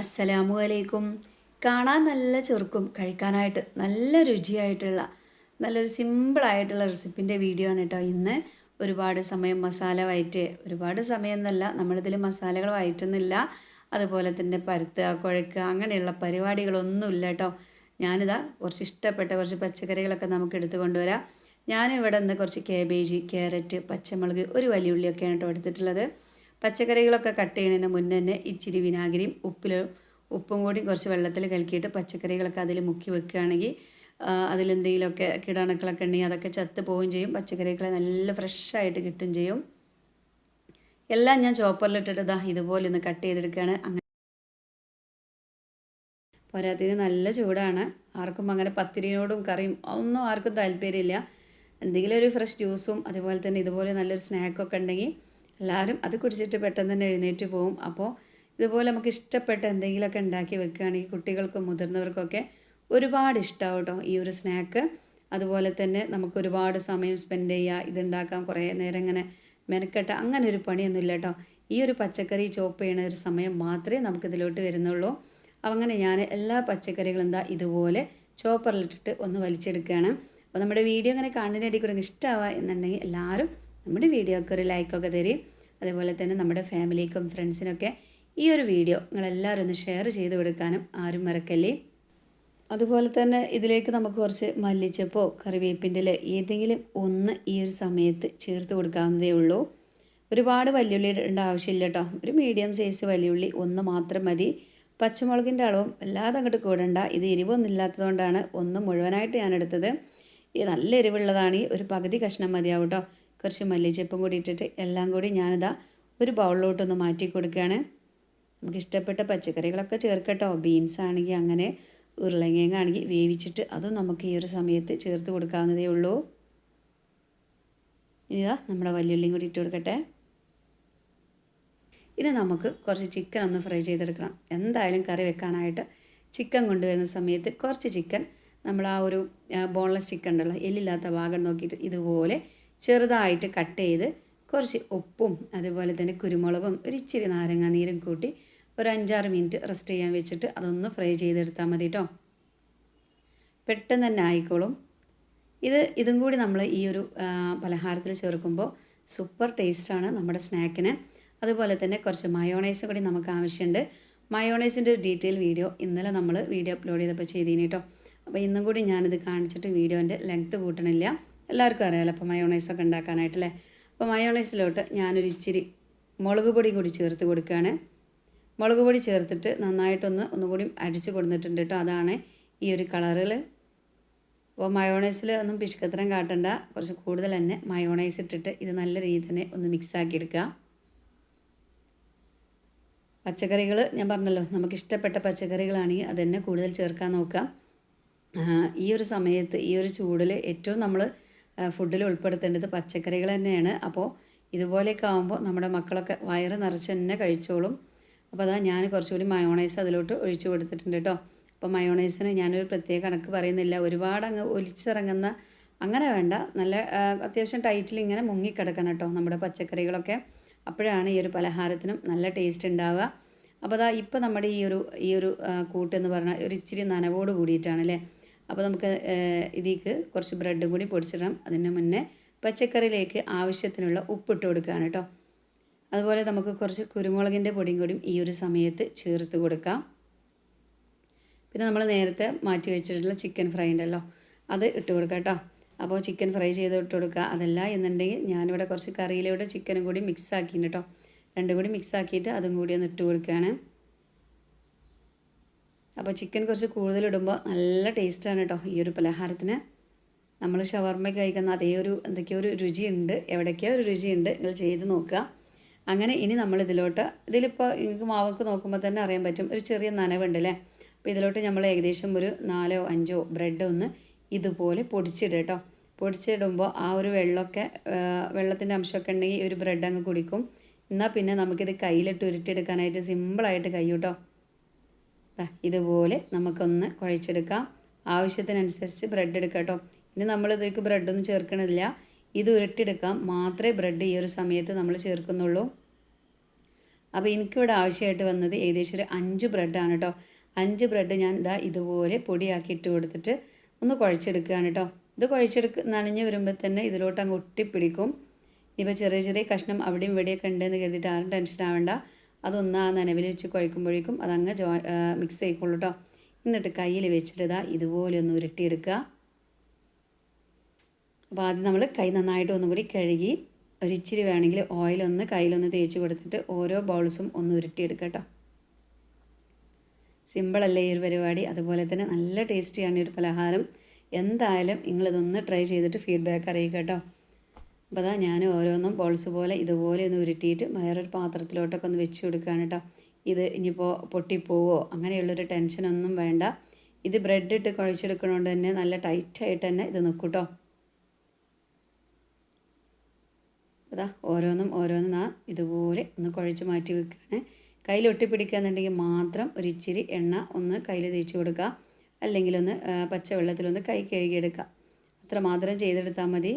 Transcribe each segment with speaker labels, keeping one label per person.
Speaker 1: അസ്സലാമു അലൈക്കും കാണാൻ നല്ല ചെറുക്കും കഴിക്കാനായിട്ട് നല്ല രുചിയായിട്ടുള്ള നല്ലൊരു സിമ്പിളായിട്ടുള്ള റെസിപ്പിന്റെ വീഡിയോ ആണ് കേട്ടോ ഇന്ന്. ഒരുപാട് സമയം മസാല വയറ്റ് ഒരുപാട് സമയം എന്നല്ല നമ്മളിതിൽ മസാലകൾ വയറ്റുന്നില്ല. അതുപോലെ തന്നെ പരുത്തുക കുഴക്കുക അങ്ങനെയുള്ള പരിപാടികളൊന്നുമില്ല കേട്ടോ ഞാനിതാ കുറച്ച് ഇഷ്ടപ്പെട്ട കുറച്ച് പച്ചക്കറികളൊക്കെ നമുക്ക് എടുത്ത് കൊണ്ടുവരാം. ഞാനിവിടെ നിന്ന് കുറച്ച് കേബേജ് ക്യാരറ്റ് പച്ചമുളക് ഒരു വലിയ ഉള്ളിയൊക്കെയാണ് കേട്ടോ എടുത്തിട്ടുള്ളത്. പച്ചക്കറികളൊക്കെ കട്ട് ചെയ്യുന്നതിന് മുന്നേ തന്നെ ഇച്ചിരി വിനാഗിരിയും ഉപ്പിൽ ഉപ്പും കൂടി കുറച്ച് വെള്ളത്തിൽ കലക്കിയിട്ട് പച്ചക്കറികളൊക്കെ അതിൽ മുക്കി വെക്കുകയാണെങ്കിൽ അതിലെന്തെങ്കിലുമൊക്കെ കീടാണുക്കളൊക്കെ ഉണ്ടെങ്കിൽ അതൊക്കെ ചത്ത് പോവുകയും ചെയ്യും. പച്ചക്കറികളെ നല്ല ഫ്രഷായിട്ട് കിട്ടുകയും ചെയ്യും. എല്ലാം ഞാൻ ചോപ്പറിലിട്ടിട്ട് ഇതാ ഇതുപോലെ ഒന്ന് കട്ട് ചെയ്തെടുക്കുകയാണ്. അങ്ങനെ പോരാത്തിന് നല്ല ചൂടാണ്. ആർക്കും അങ്ങനെ പത്തിരിയോടും കറിയും ഒന്നും ആർക്കും താല്പര്യമില്ല. എന്തെങ്കിലും ഒരു ഫ്രഷ് ജ്യൂസും അതുപോലെ തന്നെ ഇതുപോലെ നല്ലൊരു സ്നാക്കൊക്കെ ഉണ്ടെങ്കിൽ എല്ലാവരും അത് കുടിച്ചിട്ട് പെട്ടെന്ന് തന്നെ എഴുന്നേറ്റ് പോവും. അപ്പോൾ ഇതുപോലെ നമുക്ക് ഇഷ്ടപ്പെട്ട എന്തെങ്കിലുമൊക്കെ ഉണ്ടാക്കി വെക്കുകയാണെങ്കിൽ കുട്ടികൾക്കും മുതിർന്നവർക്കൊക്കെ ഒരുപാട് ഇഷ്ടമാവും കേട്ടോ ഈ ഒരു സ്നാക്ക്. അതുപോലെ തന്നെ നമുക്ക് ഒരുപാട് സമയം സ്പെൻഡ് ചെയ്യുക ഇതുണ്ടാക്കാം കുറേ നേരം ഇങ്ങനെ മെനക്കെട്ട അങ്ങനെ ഒരു പണിയൊന്നുമില്ല കേട്ടോ ഈ ഒരു പച്ചക്കറി ചോപ്പ് ചെയ്യണ ഒരു സമയം മാത്രമേ നമുക്കിതിലോട്ട് വരുന്നുള്ളൂ. അങ്ങനെ ഞാൻ എല്ലാ പച്ചക്കറികളും എന്താ ഇതുപോലെ ചോപ്പറിലിട്ടിട്ട് ഒന്ന് വലിച്ചെടുക്കുകയാണ്. അപ്പോൾ നമ്മുടെ വീഡിയോ അങ്ങനെ കണ്ണിനടി കൂടെ ഇഷ്ടമാവുക എന്നുണ്ടെങ്കിൽ എല്ലാവരും നമ്മുടെ വീഡിയോക്ക് ഒരു ലൈക്കൊക്കെ തരും. അതേപോലെ തന്നെ നമ്മുടെ ഫാമിലിക്കും ഫ്രണ്ട്സിനൊക്കെ ഈ ഒരു വീഡിയോ നിങ്ങളെല്ലാവരും ഒന്ന് ഷെയർ ചെയ്ത് കൊടുക്കാനും ആരും മറക്കല്ലേ? അതുപോലെ തന്നെ ഇതിലേക്ക് നമുക്ക് കുറച്ച് മല്ലിച്ചപ്പോ കറിവേപ്പിന്റെ ഏതെങ്കിലും ഒന്ന് ഈ ഒരു സമയത്ത് ചേർത്ത് കൊടുക്കാവുന്നതേ ഉള്ളൂ. ഒരുപാട് വല്യുള്ളി ഇടേണ്ട ആവശ്യമില്ല കേട്ടോ. ഒരു മീഡിയം സൈസ് വലിയുള്ളി ഒന്ന് മാത്രം മതി. പച്ചമുളകിന്റെ അളവും വല്ലാതെ അങ്ങോട്ട് കൂടണ്ട. ഇത് എരിവൊന്നും ഇല്ലാത്തതുകൊണ്ടാണ് ഒന്ന് മുഴുവനായിട്ട് ഞാൻ എടുത്തത് ഇത് നല്ല എരിവുള്ളതാണ് ഒരു പകുതി കഷ്ണം മതിയാവും കേട്ടോ. കുറച്ച് മല്ലിച്ചപ്പും കൂടി ഇട്ടിട്ട് എല്ലാം കൂടി ഞാനിതാ ഒരു ബൗളിലോട്ടൊന്ന് മാറ്റി കൊടുക്കുകയാണ്. നമുക്ക് ഇഷ്ടപ്പെട്ട പച്ചക്കറികളൊക്കെ ചേർക്കട്ടോ. ബീൻസ് ആണെങ്കിൽ അങ്ങനെ ഉരുളങ്ങേങ്ങ ആണെങ്കിൽ വേവിച്ചിട്ട് അതും നമുക്ക് ഈ ഒരു സമയത്ത് ചേർത്ത് കൊടുക്കാവുന്നതേ ഉള്ളൂ. ഇനിതാ നമ്മുടെ വലിയുള്ളിയും കൂടി ഇട്ട് കൊടുക്കട്ടെ. ഇനി നമുക്ക് കുറച്ച് ചിക്കൻ ഒന്ന് ഫ്രൈ ചെയ്തെടുക്കണം. എന്തായാലും കറി വെക്കാനായിട്ട് ചിക്കൻ കൊണ്ടുവരുന്ന സമയത്ത് കുറച്ച് ചിക്കൻ നമ്മൾ ആ ഒരു ബോൺലെസ് ചിക്കൻ ഉണ്ടല്ലോ എല്ലില്ലാത്ത ഭാഗം നോക്കിയിട്ട് ഇതുപോലെ ചെറുതായിട്ട് കട്ട് ചെയ്ത് കുറച്ച് ഉപ്പും അതുപോലെ തന്നെ കുരുമുളകും ഒരു ഇച്ചിരി നാരങ്ങ നീരും കൂട്ടി ഒരു അഞ്ചാറ് മിനിറ്റ് റെസ്റ്റ് ചെയ്യാൻ വെച്ചിട്ട് അതൊന്ന് ഫ്രൈ ചെയ്തെടുത്താൽ മതി കേട്ടോ പെട്ടെന്ന് തന്നെ ആയിക്കോളും. ഇത് ഇതും കൂടി നമ്മൾ ഈ ഒരു പലഹാരത്തിൽ ചേർക്കുമ്പോൾ സൂപ്പർ ടേസ്റ്റാണ് നമ്മുടെ സ്നാക്കിന്. അതുപോലെ തന്നെ കുറച്ച് മയോണൈസ് കൂടി നമുക്ക് ആവശ്യമുണ്ട് മയോണൈസിന്റെ ഒരു ഡീറ്റെയിൽ വീഡിയോ ഇന്നലെ നമ്മൾ വീഡിയോ അപ്ലോഡ് ചെയ്തപ്പോൾ ചെയ്തീനി കേട്ടോ അപ്പോൾ ഇന്നും കൂടി ഞാനിത് കാണിച്ചിട്ട് വീഡിയോന്റെ ലെങ്ത്ത് കൂട്ടണില്ല. എല്ലാവർക്കും അറിയാമല്ലോ അപ്പോൾ മയോണൈസൊക്കെ ഉണ്ടാക്കാനായിട്ടല്ലേ? അപ്പോൾ മയോണൈസിലോട്ട് ഞാനൊരു ഇച്ചിരി മുളക് പൊടിയും കൂടി ചേർത്ത് കൊടുക്കുകയാണ്. മുളക് പൊടി ചേർത്തിട്ട് നന്നായിട്ടൊന്ന് ഒന്നുകൂടി അടിച്ച് കൊടുത്തിട്ടുണ്ട് കേട്ടോ. അതാണ് ഈ ഒരു കളറിൽ അപ്പോൾ മയോണൈസിൽ ഒന്നും പിശുക്കത്തരം കാട്ടണ്ട. കുറച്ച് കൂടുതൽ തന്നെ മയോണൈസ് ഇട്ടിട്ട് ഇത് നല്ല രീതിയിൽ തന്നെ ഒന്ന് മിക്സ് ആക്കി എടുക്കുക. പച്ചക്കറികൾ ഞാൻ പറഞ്ഞല്ലോ നമുക്ക് ഇഷ്ടപ്പെട്ട പച്ചക്കറികളാണെങ്കിൽ അത് തന്നെ കൂടുതൽ ചേർക്കാൻ നോക്കുക. ഈ ഒരു സമയത്ത് ഈ ഒരു ചൂടിൽ ഏറ്റവും നമ്മൾ ഫുഡിൽ ഉൾപ്പെടുത്തേണ്ടത് പച്ചക്കറികൾ തന്നെയാണ്. അപ്പോൾ ഇതുപോലെയൊക്കെ ആകുമ്പോൾ നമ്മുടെ മക്കളൊക്കെ വയറ് നിറച്ച് തന്നെ കഴിച്ചോളും. അപ്പോൾ അതാ ഞാൻ കുറച്ചുകൂടി മയോണൈസ് അതിലോട്ട് ഒഴിച്ചു കൊടുത്തിട്ടുണ്ട് കേട്ടോ. അപ്പോൾ മയോണൈസിന് ഞാനൊരു പ്രത്യേക കണക്ക് പറയുന്നില്ല. ഒരുപാട് അങ്ങ് ഒലിച്ചിറങ്ങുന്ന അങ്ങനെ വേണ്ട. നല്ല അത്യാവശ്യം ടൈറ്റിൽ ഇങ്ങനെ മുങ്ങിക്കിടക്കണം കേട്ടോ നമ്മുടെ പച്ചക്കറികളൊക്കെ. അപ്പോഴാണ് ഈ ഒരു പലഹാരത്തിനും നല്ല ടേസ്റ്റ് ഉണ്ടാവുക. അപ്പോൾ അതാ ഇപ്പോൾ നമ്മുടെ ഈ ഒരു ഈ ഒരു കൂട്ടെന്ന് പറഞ്ഞാൽ ഒരു ഇച്ചിരി നനവോട് കൂടിയിട്ടാണ് അല്ലേ? അപ്പോൾ നമുക്ക് ഇതിലേക്ക് കുറച്ച് ബ്രെഡും കൂടി പൊടിച്ചിടാം അതിന് മുന്നേ പച്ചക്കറിയിലേക്ക് ആവശ്യത്തിനുള്ള ഉപ്പിട്ട് കൊടുക്കുകയാണ് കേട്ടോ. അതുപോലെ നമുക്ക് കുറച്ച് കുരുമുളകിന്റെ പൊടിയും കൂടിയും ഈ ഒരു സമയത്ത് ചേർത്ത് കൊടുക്കാം. പിന്നെ നമ്മൾ നേരത്തെ മാറ്റി വെച്ചിട്ടുള്ള ചിക്കൻ ഫ്രൈ ഉണ്ടല്ലോ അത് ഇട്ട് കൊടുക്കാം കേട്ടോ. അപ്പോൾ ചിക്കൻ ഫ്രൈ ചെയ്ത് ഇട്ട് കൊടുക്കുക. അതല്ല എന്നുണ്ടെങ്കിൽ ഞാനിവിടെ കുറച്ച് കറിയിലൂടെ ചിക്കനും കൂടി മിക്സ് ആക്കിയിട്ടുണ്ട് കേട്ടോ. രണ്ടും കൂടി മിക്സ് ആക്കിയിട്ട് അതും കൂടി ഒന്ന് ഇട്ട് കൊടുക്കുകയാണ്. അപ്പോൾ ചിക്കൻ കുറച്ച് കൂടുതലിടുമ്പോൾ നല്ല ടേസ്റ്റാണ് കേട്ടോ ഈ ഒരു പലഹാരത്തിന്. നമ്മൾ ഷവർമ്മ കഴിക്കുന്ന അതേ ഒരു എന്തൊക്കെയോ ഒരു രുചിയുണ്ട്. എവിടേക്കോ ഒരു രുചിയുണ്ട്. നിങ്ങൾ ചെയ്ത് നോക്കുക. അങ്ങനെ ഇനി നമ്മൾ ഇതിലോട്ട് ഇതിലിപ്പോൾ നിങ്ങൾക്ക് മാവൊക്കെ നോക്കുമ്പോൾ തന്നെ അറിയാൻ പറ്റും. ഒരു ചെറിയ നനവുണ്ട് അല്ലേ അപ്പോൾ ഇതിലോട്ട് നമ്മൾ ഏകദേശം ഒരു നാലോ അഞ്ചോ ബ്രെഡ് ഒന്ന് ഇതുപോലെ പൊടിച്ചിടുക കേട്ടോ പൊടിച്ചിടുമ്പോൾ ആ ഒരു വെള്ളമൊക്കെ വെള്ളത്തിന്റെ അംശമൊക്കെ ഉണ്ടെങ്കിൽ ഒരു ബ്രെഡ് അങ്ങ് കുടിക്കും. എന്നാൽ പിന്നെ നമുക്കിത് കയ്യിലിട്ട് ഉരുട്ടിയെടുക്കാനായിട്ട് സിമ്പിളായിട്ട് കഴിയും കേട്ടോ ഇതുപോലെ നമുക്കൊന്ന് കുഴച്ചെടുക്കാം. ആവശ്യത്തിനനുസരിച്ച് ബ്രെഡ് എടുക്കാം കേട്ടോ ഇനി നമ്മൾ ഇതിലേക്ക് ബ്രെഡൊന്നും ചേർക്കണില്ല. ഇത് ഉരുട്ടിയെടുക്കാം. മാത്രമേ ബ്രെഡ് ഈ ഒരു സമയത്ത് നമ്മൾ ചേർക്കുന്നുള്ളൂ. അപ്പോൾ എനിക്കിവിടെ ആവശ്യമായിട്ട് വന്നത് ഏകദേശം ഒരു അഞ്ച് ബ്രെഡാണ് കേട്ടോ അഞ്ച് ബ്രെഡ് ഞാൻ ഇതാ ഇതുപോലെ പൊടിയാക്കി ഇട്ട് കൊടുത്തിട്ട് ഒന്ന് കുഴച്ചെടുക്കുകയാണ് കേട്ടോ ഇത് കുഴച്ചെടുക്ക് നനഞ്ഞ് വരുമ്പോൾ തന്നെ ഇതിലോട്ട് അങ്ങ് ഒട്ടിപ്പിടിക്കും. ഇപ്പോൾ ചെറിയ ചെറിയ കഷ്ണം അവിടെയും ഇവിടെയൊക്കെ ഉണ്ടെന്ന് കരുതിയിട്ട് ആരും ടെൻഷൻ ആവേണ്ട. അതൊന്ന് ആ നനവിൽ വെച്ച് കുഴക്കുമ്പോഴേക്കും അതങ്ങ് ജോ മിക്സ് ആയിക്കോളൂ കേട്ടോ എന്നിട്ട് കയ്യിൽ വെച്ചിട്ട് ഇതാ ഇതുപോലെ ഒന്ന് ഉരുട്ടിയെടുക്കുക. അപ്പോൾ ആദ്യം നമ്മൾ കൈ നന്നായിട്ട് ഒന്നും കൂടി കഴുകി ഒരിച്ചിരി വേണമെങ്കിൽ ഓയിലൊന്ന് കയ്യിലൊന്ന് തേച്ച് കൊടുത്തിട്ട് ഓരോ ബൗൾസും ഒന്ന് ഉരുട്ടിയെടുക്കുക കേട്ടോ സിമ്പിളല്ലേ ഈ ഒരു പരിപാടി? അതുപോലെ തന്നെ നല്ല ടേസ്റ്റിയാണ് ഈ ഒരു പലഹാരം. എന്തായാലും നിങ്ങളിതൊന്ന് ട്രൈ ചെയ്തിട്ട് ഫീഡ്ബാക്ക് അറിയിക്കുക കേട്ടോ അപ്പോൾ അതാ ഞാൻ ഓരോന്നും ബോൾസ് പോലെ ഇതുപോലെ ഒന്ന് ഉരുട്ടിയിട്ട് വേറൊരു പാത്രത്തിലോട്ടൊക്കെ ഒന്ന് വെച്ച് കൊടുക്കുകയാണ് കേട്ടോ ഇത് ഇനിയിപ്പോൾ പൊട്ടിപ്പോവോ? അങ്ങനെയുള്ളൊരു ടെൻഷനൊന്നും വേണ്ട. ഇത് ബ്രെഡ് ഇട്ട് കുഴച്ചെടുക്കണോണ്ട് തന്നെ നല്ല ടൈറ്റായിട്ട് തന്നെ ഇത് നിൽക്കും കേട്ടോ അതാ ഓരോന്നും ഓരോന്നും ആ ഇതുപോലെ ഒന്ന് കുഴച്ച് മാറ്റി വെക്കുകയാണ് കയ്യിൽ ഒട്ടിപ്പിടിക്കുകയെന്നുണ്ടെങ്കിൽ മാത്രം ഒരു ഇച്ചിരി എണ്ണ ഒന്ന് കയ്യിൽ തേച്ച് കൊടുക്കുക അല്ലെങ്കിൽ ഒന്ന് പച്ചവെള്ളത്തിലൊന്ന് കൈ കഴുകിയെടുക്കുക അത്ര മാത്രം ചെയ്തെടുത്താൽ മതി.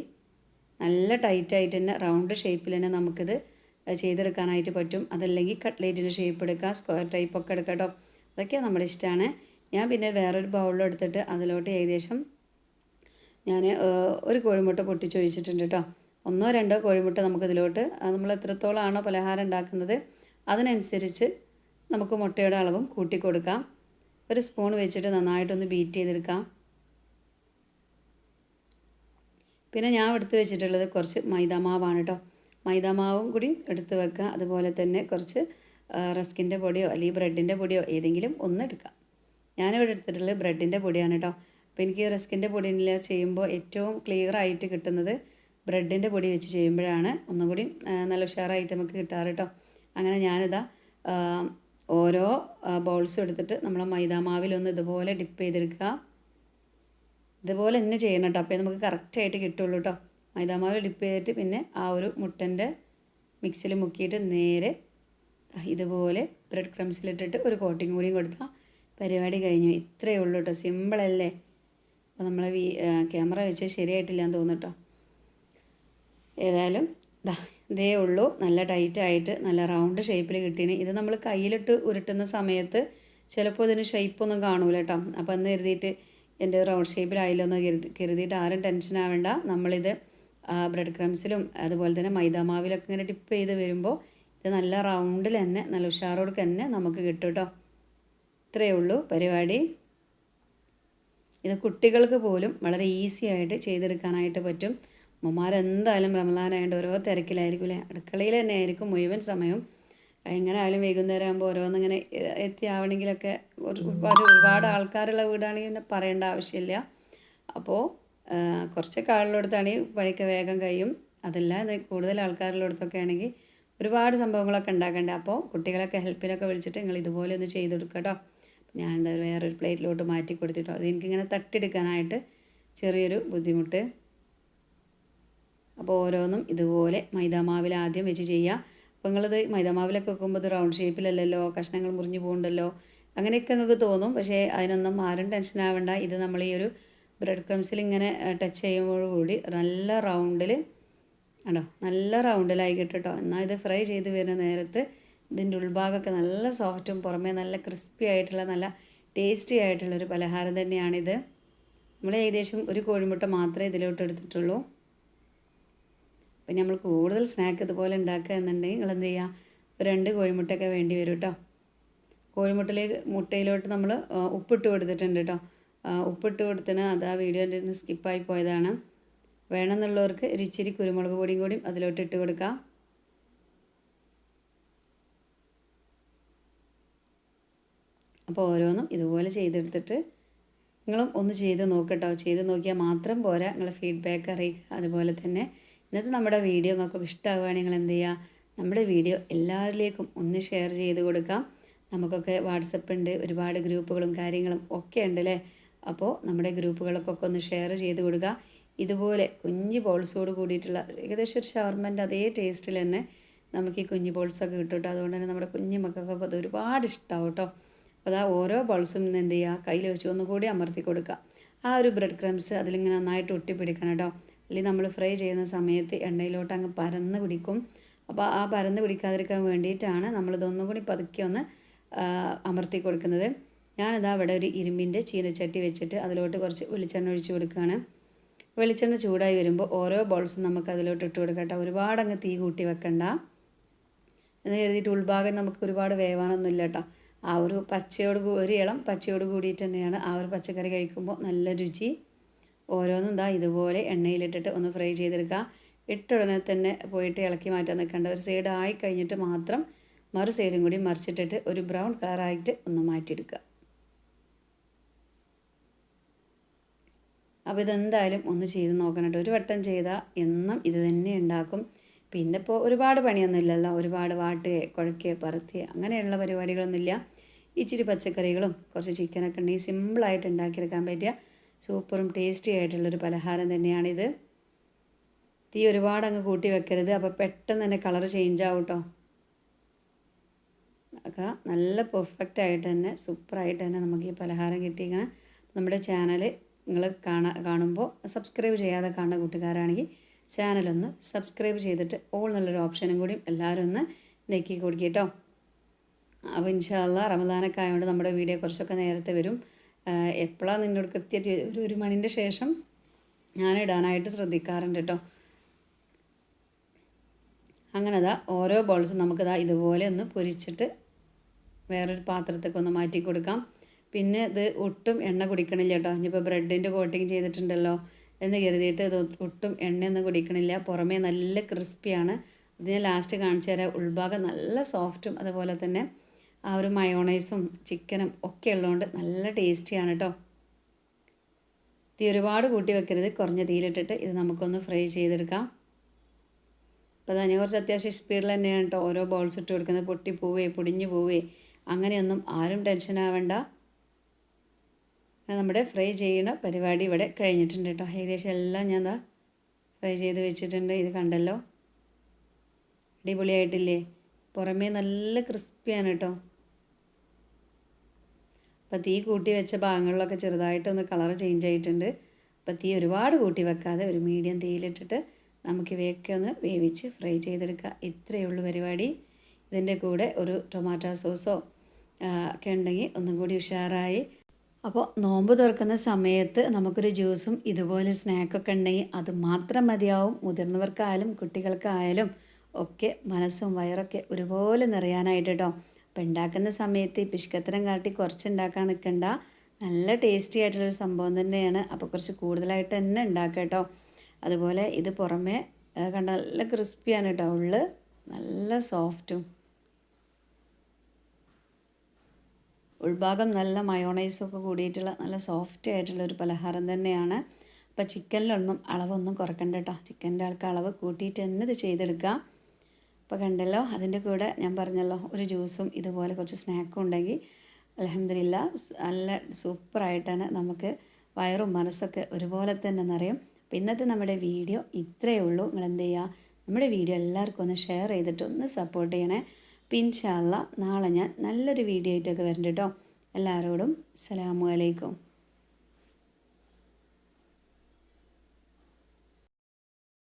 Speaker 1: നല്ല ടൈറ്റ് ടൈറ്റായിട്ട് തന്നെ റൗണ്ട് ഷേപ്പിൽ തന്നെ നമുക്കിത് ചെയ്തെടുക്കാനായിട്ട് പറ്റും. അതല്ലെങ്കിൽ കട്ട്ലേറ്റിന്റെ ഷേപ്പ് എടുക്കുക സ്ക്വയർ ടൈപ്പ് ഒക്കെ എടുക്കുക കേട്ടോ അതൊക്കെ നമ്മുടെ ഇഷ്ടമാണ് ഞാൻ പിന്നെ വേറൊരു ബൗളിലെടുത്തിട്ട് അതിലോട്ട് ഏകദേശം ഞാൻ ഒരു കോഴിമുട്ട പൊട്ടിച്ച് ഒഴിച്ചിട്ടുണ്ട് കേട്ടോ ഒന്നോ രണ്ടോ കോഴിമുട്ട നമുക്കിതിലോട്ട് നമ്മൾ എത്രത്തോളമാണോ പലഹാരം ഉണ്ടാക്കുന്നത് അതിനനുസരിച്ച് നമുക്ക് മുട്ടയുടെ അളവും കൂട്ടി കൊടുക്കാം ഒരു സ്പൂൺ വെച്ചിട്ട് നന്നായിട്ടൊന്ന് ബീറ്റ് ചെയ്തെടുക്കാം. പിന്നെ ഞാൻ എടുത്ത് വെച്ചിട്ടുള്ളത് കുറച്ച് മൈദാമാവാണ് കേട്ടോ മൈദാമാവും കൂടി എടുത്ത് വെക്കുക. അതുപോലെ തന്നെ കുറച്ച് റസ്കിന്റെ പൊടിയോ അല്ലെങ്കിൽ ബ്രെഡിന്റെ പൊടിയോ ഏതെങ്കിലും ഒന്ന് എടുക്കാം ഞാനിവിടെ എടുത്തിട്ടുള്ളത് ബ്രെഡിന്റെ പൊടിയാണ് കേട്ടോ അപ്പോൾ എനിക്ക് റസ്കിന്റെ പൊടിയിൽ ചെയ്യുമ്പോൾ ഏറ്റവും ക്ലിയർ ആയിട്ട് കിട്ടുന്നത് ബ്രെഡിന്റെ പൊടി വെച്ച് ചെയ്യുമ്പോഴാണ്. ഒന്നും കൂടി നല്ല ഉഷാറായിട്ട് നമുക്ക് കിട്ടാറ് കേട്ടോ അങ്ങനെ ഞാനിതാ ഓരോ ബൗൾസും എടുത്തിട്ട് നമ്മൾ മൈദാമാവിലൊന്ന് ഇതുപോലെ ഡിപ്പ് ചെയ്തെടുക്കുക. ഇതുപോലെ തന്നെ ചെയ്യണം കേട്ടോ. അപ്പോൾ നമുക്ക് കറക്റ്റായിട്ട് കിട്ടുള്ളൂ കേട്ടോ. മൈദാമാവിൽ ഡിപ്പ് ചെയ്തിട്ട് പിന്നെ ആ ഒരു മുട്ടന്റെ മിക്സിൽ മുക്കിയിട്ട് നേരെ ഇതുപോലെ ബ്രെഡ് ക്രംസിലിട്ടിട്ട് ഒരു കോട്ടിങ് കൂടിയും കൊടുത്താൽ പരിപാടി കഴിഞ്ഞു. ഇത്രയേ ഉള്ളൂ കേട്ടോ. സിമ്പിളല്ലേ അപ്പോൾ നമ്മൾ വി ക്യാമറ വെച്ച് ശരിയായിട്ടില്ല എന്ന് തോന്നുന്നു ഏതായാലും ദാ ഇതേ ഉള്ളൂ. നല്ല ടൈറ്റായിട്ട് നല്ല റൗണ്ട് ഷേപ്പിൽ കിട്ടീന്. ഇത് നമ്മൾ കയ്യിലിട്ട് ഉരുട്ടുന്ന സമയത്ത് ചിലപ്പോൾ ഇതിന് ഷേപ്പൊന്നും കാണൂല കേട്ടോ. അപ്പോൾ എന്ന് കരുതിയിട്ട് എന്റെ റൗണ്ട് ഷേപ്പിലായില്ലോ എന്ന് കരുതി കരുതിയിട്ട് ആരും ടെൻഷൻ ആവേണ്ട. നമ്മളിത് ബ്രെഡ് ക്രംസിലും അതുപോലെ തന്നെ മൈദാമാവിലൊക്കെ ഇങ്ങനെ ടിപ്പ് ചെയ്ത് വരുമ്പോൾ ഇത് നല്ല റൗണ്ടിൽ തന്നെ നല്ല ഉഷാറോട് തന്നെ നമുക്ക് കിട്ടും കേട്ടോ ഇത്രയേ ഉള്ളൂ പരിപാടി. ഇത് കുട്ടികൾക്ക് പോലും വളരെ ഈസി ആയിട്ട് ചെയ്തെടുക്കാനായിട്ട് പറ്റും. അമ്മമാരെന്തായാലും റമലാനായതുകൊണ്ട് ഓരോ തിരക്കിലായിരിക്കും അല്ലേ അടുക്കളയിൽ തന്നെ ആയിരിക്കും മുഴുവൻ സമയവും. എങ്ങനെ ആയാലും വൈകുന്നേരം ആകുമ്പോൾ ഓരോന്നിങ്ങനെ എത്തിയാവണമെങ്കിലൊക്കെ ഒരുപാട് ഒരുപാട് ആൾക്കാരുള്ള വീടാണെങ്കിൽ പിന്നെ പറയേണ്ട ആവശ്യമില്ല. അപ്പോൾ കുറച്ചൊക്കെ ആളുള്ളടത്താണെങ്കിൽ പണിക്ക് വേഗം കഴിയും. അതല്ല കൂടുതൽ ആൾക്കാരുള്ളടത്തൊക്കെ ആണെങ്കിൽ ഒരുപാട് സംഭവങ്ങളൊക്കെ ഉണ്ടാക്കേണ്ടത് അപ്പോൾ കുട്ടികളൊക്കെ ഹെൽപ്പിനൊക്കെ വിളിച്ചിട്ട് നിങ്ങൾ ഇതുപോലെ ഒന്ന് ചെയ്ത് കൊടുക്കുക കേട്ടോ ഞാൻ എന്താ വേറൊരു പ്ലേറ്റിലോട്ട് മാറ്റി കൊടുത്തിട്ടോ. അത് എനിക്കിങ്ങനെ തട്ടിയെടുക്കാനായിട്ട് ചെറിയൊരു ബുദ്ധിമുട്ട്. അപ്പോൾ ഓരോന്നും ഇതുപോലെ മൈദാമാവിൽ ആദ്യം വെച്ച് ചെയ്യുക അപ്പോൾ നിങ്ങളിത് മൈദാമാവിലൊക്കെ വെക്കുമ്പോൾ ഇത് റൗണ്ട് ഷേപ്പിലല്ലല്ലോ കഷ്ണങ്ങൾ മുറിഞ്ഞു പോകുന്നുണ്ടല്ലോ അങ്ങനെയൊക്കെ നിങ്ങൾക്ക് തോന്നും. പക്ഷേ അതിനൊന്നും ആരും ടെൻഷൻ ആവേണ്ട. ഇത് നമ്മൾ ഈ ഒരു ബ്രെഡ് ക്രംസിൽ ഇങ്ങനെ ടച്ച് ചെയ്യുമ്പോഴുകൂടി നല്ല റൗണ്ടിൽ ആണോ നല്ല റൗണ്ടിലായി കേട്ടോ എന്നാൽ ഇത് ഫ്രൈ ചെയ്ത് വരുന്ന നേരത്ത് ഇതിന്റെ ഉൾഭാഗമൊക്കെ നല്ല സോഫ്റ്റും പുറമേ നല്ല ക്രിസ്പി ആയിട്ടുള്ള നല്ല ടേസ്റ്റി ആയിട്ടുള്ളൊരു പലഹാരം തന്നെയാണിത്. നമ്മൾ ഏകദേശം ഒരു കോഴിമുട്ട മാത്രമേ ഇതിലോട്ട് എടുത്തിട്ടുള്ളൂ. പിന്നെ നമ്മൾ കൂടുതൽ സ്നാക്ക് ഇതുപോലെ ഉണ്ടാക്കുക എന്നുണ്ടെങ്കിൽ നിങ്ങൾ എന്ത് ചെയ്യുക? രണ്ട് കോഴിമുട്ടയൊക്കെ വേണ്ടി വരും കേട്ടോ കോഴിമുട്ടയിലേക്ക് മുട്ടയിലോട്ട് നമ്മൾ ഉപ്പിട്ട് കൊടുത്തിട്ടുണ്ട് കേട്ടോ ഉപ്പിട്ട് കൊടുത്തിന് അത് ആ വീഡിയോന്റെ നിന്ന് സ്കിപ്പായി പോയതാണ്. വേണമെന്നുള്ളവർക്ക് ഒരിച്ചിരി കുരുമുളക് പൊടിയും കൂടിയും അതിലോട്ട് ഇട്ട് കൊടുക്കാം. അപ്പോൾ ഓരോന്നും ഇതുപോലെ ചെയ്തെടുത്തിട്ട് നിങ്ങളും ഒന്ന് ചെയ്ത് നോക്കട്ടോ ചെയ്ത് നോക്കിയാൽ മാത്രം പോരാ. നിങ്ങളെ ഫീഡ്ബാക്ക് അറിയിക്കുക. അതുപോലെ തന്നെ ഇന്നത്തെ നമ്മുടെ വീഡിയോ നിങ്ങൾക്ക് ഇഷ്ടമാവുകയാണെങ്കിൽ നിങ്ങൾ എന്ത് ചെയ്യുക? നമ്മുടെ വീഡിയോ എല്ലാവരിലേക്കും ഒന്ന് ഷെയർ ചെയ്ത് കൊടുക്കാം. നമുക്കൊക്കെ വാട്സപ്പ് ഉണ്ട് ഒരുപാട് ഗ്രൂപ്പുകളും കാര്യങ്ങളും ഒക്കെ ഉണ്ട് അല്ലേ? അപ്പോൾ നമ്മുടെ ഗ്രൂപ്പുകളൊക്കെ ഒന്ന് ഷെയർ ചെയ്ത് കൊടുക്കുക. ഇതുപോലെ കുഞ്ഞു ബോൾസോട് കൂടിയിട്ടുള്ള ഏകദേശം ഒരു ഷവർമന്റെ അതേ ടേസ്റ്റിൽ തന്നെ നമുക്ക് ഈ കുഞ്ഞു ബോൾസൊക്കെ കിട്ടും കേട്ടോ. അതുകൊണ്ട് തന്നെ നമ്മുടെ കുഞ്ഞു മക്കൾക്കൊക്കെ അത് ഒരുപാട് ഇഷ്ടമാവും കേട്ടോ. അപ്പോൾ അതാ ഓരോ ബോൾസും എന്ത് ചെയ്യുക? കയ്യിൽ വെച്ച് ഒന്നുകൂടി അമർത്തി കൊടുക്കുക. ആ ഒരു ബ്രെഡ് ക്രംസ് അതിലിങ്ങനെ നന്നായിട്ട് ഒട്ടിപ്പിടിക്കണം കേട്ടോ. അല്ലെങ്കിൽ നമ്മൾ ഫ്രൈ ചെയ്യുന്ന സമയത്ത് എണ്ണയിലോട്ട് അങ്ങ് പരന്ന് പിടിക്കും. അപ്പോൾ ആ പരന്ന് പിടിക്കാതിരിക്കാൻ വേണ്ടിയിട്ടാണ് നമ്മളിതൊന്നും കൂടി പതുക്കെ ഒന്ന് അമർത്തി കൊടുക്കുന്നത്. ഞാനിതാ ഇവിടെ ഒരു ഇരുമ്പിന്റെ ചീനച്ചട്ടി വെച്ചിട്ട് അതിലോട്ട് കുറച്ച് വെളിച്ചെണ്ണ ഒഴിച്ച് കൊടുക്കുകയാണ്. വെളിച്ചെണ്ണ ചൂടായി വരുമ്പോൾ ഓരോ ബോൾസും നമുക്ക് അതിലോട്ട് ഇട്ട് കൊടുക്കട്ടെ ഒരുപാട് അങ്ങ് തീ കൂട്ടി വെക്കണ്ട. എന്ന് കരുതിയിട്ട് ഉൾഭാഗം നമുക്ക് ഒരുപാട് വേവാനൊന്നുമില്ല കേട്ടോ. ആ ഒരു പച്ചയോട് ഒരു ഇളം പച്ചയോട് കൂടിയിട്ട് തന്നെയാണ് ആ ഒരു പച്ചക്കറി കഴിക്കുമ്പോൾ നല്ല രുചി. ഓരോന്നും ഇതാ ഇതുപോലെ എണ്ണയിലിട്ടിട്ട് ഒന്ന് ഫ്രൈ ചെയ്തെടുക്കുക. ഇട്ട ഉടനെ തന്നെ പോയിട്ട് ഇളക്കി മാറ്റാൻ നിൽക്കേണ്ട. ഒരു സൈഡ് ആയി കഴിഞ്ഞിട്ട് മാത്രം മറു സൈഡും കൂടി മറിച്ചിട്ടിട്ട് ഒരു ബ്രൗൺ കളറായിട്ട് ഒന്ന് മാറ്റിയെടുക്കുക. അപ്പോൾ ഇതെന്തായാലും ഒന്ന് ചെയ്ത് നോക്കണം കേട്ടോ. ഒരു വട്ടം ചെയ്താൽ എന്നും ഇത് തന്നെ ഉണ്ടാക്കും. പിന്നെ ഇപ്പോൾ ഒരുപാട് പണിയൊന്നുമില്ലല്ലോ. ഒരുപാട് വാട്ടുകയെ കുഴക്കുകയെ പറത്തുകയെ അങ്ങനെയുള്ള പരിപാടികളൊന്നുമില്ല. ഇച്ചിരി പച്ചക്കറികളും കുറച്ച് ചിക്കനൊക്കെ ഉണ്ടെങ്കിൽ സിമ്പിളായിട്ട് ഉണ്ടാക്കിയെടുക്കാൻ പറ്റിയ സൂപ്പറും ടേസ്റ്റി ആയിട്ടുള്ളൊരു പലഹാരം തന്നെയാണിത്. തീ ഒരുപാട് അങ്ങ് കൂട്ടി വെക്കരുത്. അപ്പോൾ പെട്ടെന്ന് തന്നെ കളർ ചേഞ്ച് ആവും കേട്ടോ ഒക്കെ നല്ല പെർഫെക്റ്റ് ആയിട്ട് തന്നെ സൂപ്പറായിട്ട് തന്നെ നമുക്ക് ഈ പലഹാരം കിട്ടിയിരിക്കണം. നമ്മുടെ ചാനൽ നിങ്ങൾ കാണാ കാണുമ്പോൾ സബ്സ്ക്രൈബ് ചെയ്യാതെ കാണുന്ന കൂട്ടുകാരാണെങ്കിൽ ചാനലൊന്ന് സബ്സ്ക്രൈബ് ചെയ്തിട്ട് ഓൾ എന്നുള്ളൊരു ഓപ്ഷനും കൂടി എല്ലാവരും ഒന്ന് നെക്കി കൊടുക്കുക കേട്ടോ അപ്പോൾ ഇൻഷാല്ല റമദാനൊക്കെ ആയതുകൊണ്ട് നമ്മുടെ വീഡിയോ കുറച്ചൊക്കെ നേരത്തെ വരും. എപ്പോഴാണ് നിന്നോട് കൃത്യമായിട്ട് ഒരു ഒരു മണിന്റെ ശേഷം ഞാൻ ഇടാനായിട്ട് ശ്രദ്ധിക്കാറുണ്ട് കേട്ടോ. അങ്ങനെ അതാ ഓരോ ബോൾസും നമുക്കിതാ ഇതുപോലെ ഒന്ന് പൊരിച്ചിട്ട് വേറൊരു പാത്രത്തേക്ക് ഒന്ന് മാറ്റി കൊടുക്കാം. പിന്നെ ഇത് ഒട്ടും എണ്ണ കുടിക്കണില്ല കേട്ടോ. ഇനിയിപ്പോൾ ബ്രെഡിന്റെ കോട്ടിങ് ചെയ്തിട്ടുണ്ടല്ലോ എന്ന് കരുതിയിട്ട് ഇത് ഒട്ടും എണ്ണയൊന്നും കുടിക്കണില്ല. പുറമേ നല്ല ക്രിസ്പിയാണ് ഇത് ഞാൻ ലാസ്റ്റ് കാണിച്ചു തരാം. ഉൾഭാഗം നല്ല സോഫ്റ്റും അതുപോലെ തന്നെ ആ ഒരു മയോണൈസും ചിക്കനും ഒക്കെ ഉള്ളതുകൊണ്ട് നല്ല ടേസ്റ്റിയാണ് കേട്ടോ തീ ഒരുപാട് കൂട്ടി വെക്കരുത്. കുറഞ്ഞ തീയിലിട്ടിട്ട് ഇത് നമുക്കൊന്ന് ഫ്രൈ ചെയ്തെടുക്കാം. അപ്പോൾ അതിനെ കുറച്ച് അത്യാവശ്യം സ്പീഡിൽ തന്നെയാണ് കേട്ടോ ഓരോ ബോൾസ് ഇട്ട് കൊടുക്കുന്നത്. പൊട്ടി പോവേ പൊടിഞ്ഞു പോവേ അങ്ങനെയൊന്നും ആരും ടെൻഷൻ ആവണ്ട. നമ്മുടെ ഫ്രൈ ചെയ്യുന്ന പരിപാടി ഇവിടെ കഴിഞ്ഞിട്ടുണ്ട് കേട്ടോ ഏകദേശം എല്ലാം ഞാൻ എന്താ ഫ്രൈ ചെയ്ത് വെച്ചിട്ടുണ്ട്. ഇത് കണ്ടല്ലോ? അടിപൊളിയായിട്ടില്ലേ? പുറമേ നല്ല ക്രിസ്പിയാണ് കേട്ടോ അപ്പോൾ തീ കൂട്ടി വെച്ച ഭാഗങ്ങളിലൊക്കെ ചെറുതായിട്ടൊന്ന് കളർ ചേഞ്ച് ആയിട്ടുണ്ട്. അപ്പോൾ തീ ഒരുപാട് കൂട്ടി വെക്കാതെ ഒരു മീഡിയം തീയിലിട്ടിട്ട് നമുക്ക് ഇവയൊക്കെ ഒന്ന് വേവിച്ച് ഫ്രൈ ചെയ്തെടുക്കുക ഇത്രയേ ഉള്ളൂ പരിപാടി. ഇതിന്റെ കൂടെ ഒരു ടൊമാറ്റോ സോസോ ഒക്കെ ഉണ്ടെങ്കിൽ ഒന്നും കൂടി ഉഷാറായി. അപ്പോൾ നോമ്പ് തുറക്കുന്ന സമയത്ത് നമുക്കൊരു ജ്യൂസും ഇതുപോലെ സ്നാക്കൊക്കെ ഉണ്ടെങ്കിൽ അത് മാത്രം മതിയാവും. മുതിർന്നവർക്കായാലും കുട്ടികൾക്കായാലും ഒക്കെ മനസ്സും വയറൊക്കെ ഒരുപോലെ നിറയാനായിട്ട് കേട്ടോ അപ്പോൾ ഉണ്ടാക്കുന്ന സമയത്ത് പിഷ്കത്തരം കാട്ടി കുറച്ച് ഉണ്ടാക്കാൻ നിൽക്കണ്ട. നല്ല ടേസ്റ്റി ആയിട്ടുള്ളൊരു സംഭവം തന്നെയാണ്. അപ്പോൾ കുറച്ച് കൂടുതലായിട്ട് തന്നെ ഉണ്ടാക്കുക കേട്ടോ. അതുപോലെ ഇത് പുറമേ കണ്ട നല്ല ക്രിസ്പിയാണ് കേട്ടോ. ഉള്ളു നല്ല സോഫ്റ്റും ഉൾഭാഗം നല്ല മയോണൈസൊക്കെ കൂടിയിട്ടുള്ള നല്ല സോഫ്റ്റ് ആയിട്ടുള്ള ഒരു പലഹാരം തന്നെയാണ്. അപ്പോൾ ചിക്കനിലൊന്നും അളവൊന്നും കുറക്കണ്ട കേട്ടോ. ചിക്കന്റെ ആൾക്ക് അളവ് കൂട്ടിയിട്ട് തന്നെ ഇത് ചെയ്തെടുക്കുക. അപ്പോൾ കണ്ടല്ലോ അതിന്റെ കൂടെ ഞാൻ പറഞ്ഞല്ലോ ഒരു ജ്യൂസും ഇതുപോലെ കുറച്ച് സ്നാക്കും ഉണ്ടെങ്കിൽ അലഹമില്ല നല്ല സൂപ്പറായിട്ടാണ് നമുക്ക് വയറും മനസ്സൊക്കെ ഒരുപോലെ തന്നെ നിറയും. അപ്പോൾ ഇന്നത്തെ നമ്മുടെ വീഡിയോ ഇത്രയേ ഉള്ളൂ. നിങ്ങൾ എന്ത് ചെയ്യുക നമ്മുടെ വീഡിയോ എല്ലാവർക്കും ഒന്ന് ഷെയർ ചെയ്തിട്ട് ഒന്ന് സപ്പോർട്ട് ചെയ്യണേ. പിൻഷാല്ല നാളെ ഞാൻ നല്ലൊരു വീഡിയോ ആയിട്ടൊക്കെ വരണ്ട കേട്ടോ. എല്ലാവരോടും അസ്സലാമു അലൈക്കും.